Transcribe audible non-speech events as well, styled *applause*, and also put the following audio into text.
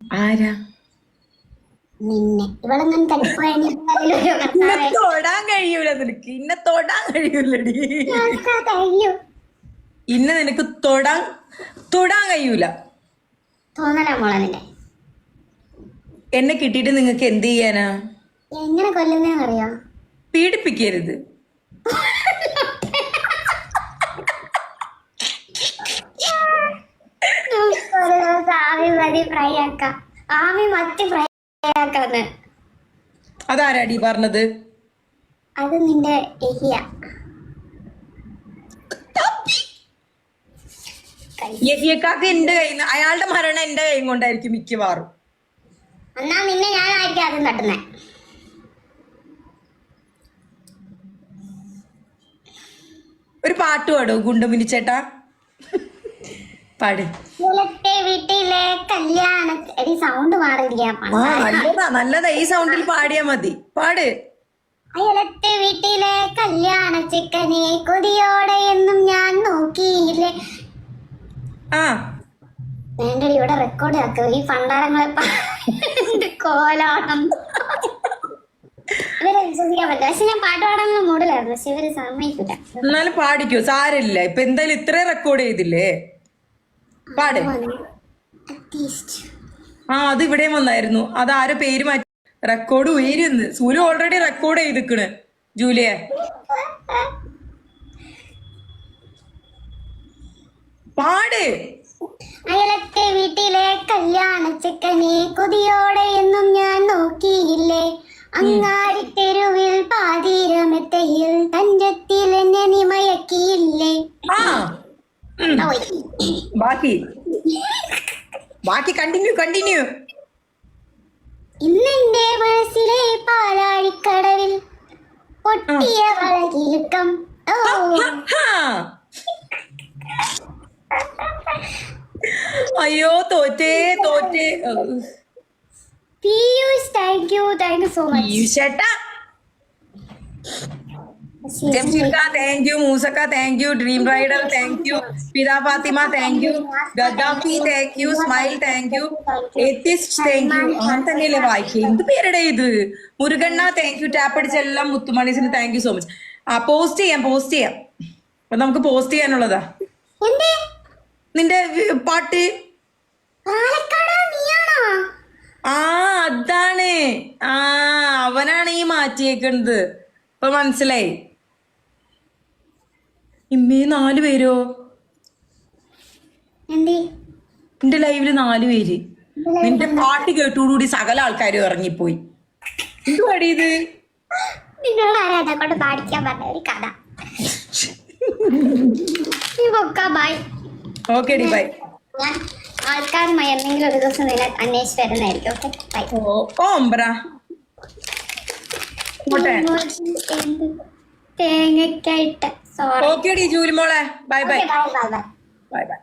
ആരാ? നിന്നെ. ഇവളെങ്ങനെ തൊടാൻ കഴിയൂല നിനക്ക്. ഇന്നെ തൊടാൻ കഴിയൂലടി. കഴിയൂ. ഇന്നെ നിനക്ക് തൊടാൻ തൊടാൻ കഴിയൂല. തോന്നല മോളെ നിന്റെ എന്നെ കിട്ടിയിട്ട് നിങ്ങൾക്ക് എന്ത് ചെയ്യാനാ? എങ്ങനെ കൊല്ലുന്നേന്ന് അറിയോ പീഡിപ്പിക്കരുത് *laughs* നമുക്ക് ഒരു ദിവസം ആമി മതി ഫ്രൈ ആക്കാം. ആമി മത്തി ഫ്രൈ ആക്കാന്ന്. അതാരാടി പറഞ്ഞത്? അത് നിന്റെ എഹിയ. യഹിയക്കാക്ക് എന്റെ കയ്യിൽ അയാളുടെ മരണം എന്റെ കൈ കൊണ്ടായിരിക്കും മിക്കവാറും. എന്നാ നിന്നെ ഞാനായിരിക്കും ആദ്യം തട്ടുന്നേ. ഒരു പാട്ട് പാടോ ഗുണ്ടമുനി ചേട്ടാ? പാട്. ഇവിടുത്തെ വീട്ടിലെ കല്യാണ എടി സൗണ്ട് മാറില്ല ആ നല്ലതാ നല്ലതാ. ഈ സൗണ്ടിൽ പാടിയാ മതി. പാട്. അയലത്തെ വീട്ടിലെ കല്യാണ ചിക്കനെ കൊതിയോടെ എന്നും ഞാൻ നോക്കിയില്ലേ? ആ. വേണ്ടടി ഇവിടെ റെക്കോർഡ് ആക്കുക ഈ പണ്ടാരങ്ങളെ കോലാണം ഇവരെ വിശ്വസിക്കാൻ പറ്റില്ല. പക്ഷെ ഞാൻ പാട്ട് പാടാനുള്ള മൂഡിലായിരുന്നു. പക്ഷെ ഇവർ സമ്മതിക്കില്ല എന്നാലും പാടിക്കോ. സാരമില്ല. ഇപ്പൊ എന്തായാലും ഇത്രയും റെക്കോർഡ് ചെയ്തില്ലേ? പാട്. അറ്റ്ലീസ്റ്റ് ആ അത് ഇവിടെയും വന്നായിരുന്നു. അത് ആരോ പേര് മാറ്റി? റെക്കോർഡ് ഉയരുന്ന്. സൂര്യ ഓൾറെഡി റെക്കോർഡ് ചെയ്തിക്കണ്. ജൂലിയെ. പാട്. അയലത്തെ വീട്ടിലെ കല്യാണ ചെക്കനെ കൊതിയോടെ എന്നും ഞാൻ നോക്കിയില്ലേ? അങ്ങാടി തെരുവിൽ പാതിരമെത്തയിൽ തഞ്ചത്തിൽ എന്നെ നീ മയക്കിയില്ലേ ആ ബാക്കി. ബാക്കി കണ്ടിന്യൂ കണ്ടിന്യൂ ഇന്നെന്റെ മനസ്സിലെ പാലാഴിക്കടവിൽ പൊട്ടിയ വളകിലുക്കം അയ്യോ തോറ്റേ തോറ്റേ. Piyush thank you thank you so much ചേട്ടാ ജംഷിക്ക thank you മൂസക്ക thank you dream rider thank you പിതാ Fathima thank you Gaddafi thank you smile thank you atheist thank you അങ്ങനെ തന്നെയല്ലേ വായിക്കുക എന്ത് പേരുടെ ഇത് മുരുകണ്ണ താങ്ക് യു ടാപ്പ് അടിച്ചെല്ലാം മുത്തുമണീസിന് താങ്ക് യു സോ മച്ച് ആ പോസ്റ്റ് ചെയ്യാം പോസ്റ്റ് ചെയ്യാം അപ്പൊ നമുക്ക് പോസ്റ്റ് ചെയ്യാനുള്ളതാ നിന്റെ പാട്ട് ആ അതാണ് ആ അവനാണ് ഈ മാറ്റിയേക്കുന്നത് ഇപ്പൊ മനസ്സിലായി ഇമ്മേ നാല് പേരോ? എന്തേ? നിന്റെ ലൈവിൽ നാല് പേര്. നിന്റെ പാട്ട് കേട്ടോടുകൂടി സകല ആൾക്കാരും ഇറങ്ങിപ്പോയി. എന്തുവാടി ഇത്? നിന്നോട് കൊണ്ട് പാടിക്കാൻ പറഞ്ഞ ഒരു കഥ. നീ പൊക്ക ബൈ ഓക്കെ ഡി ബൈ ഞാൻ ആൾക്കാരുമായി എന്തെങ്കിലും ഒരു ദിവസം നിന്നെ അന്വേഷിച്ച് വരുന്നതായിരിക്കും. ഓക്കെ ബൈ ഓ ഓംബ്ര തേങ്ങയ്ക്കായിട്ട്. ഓക്കെ ഡി ജൂലി മോളെ. Bye bye bye bye bye bye bye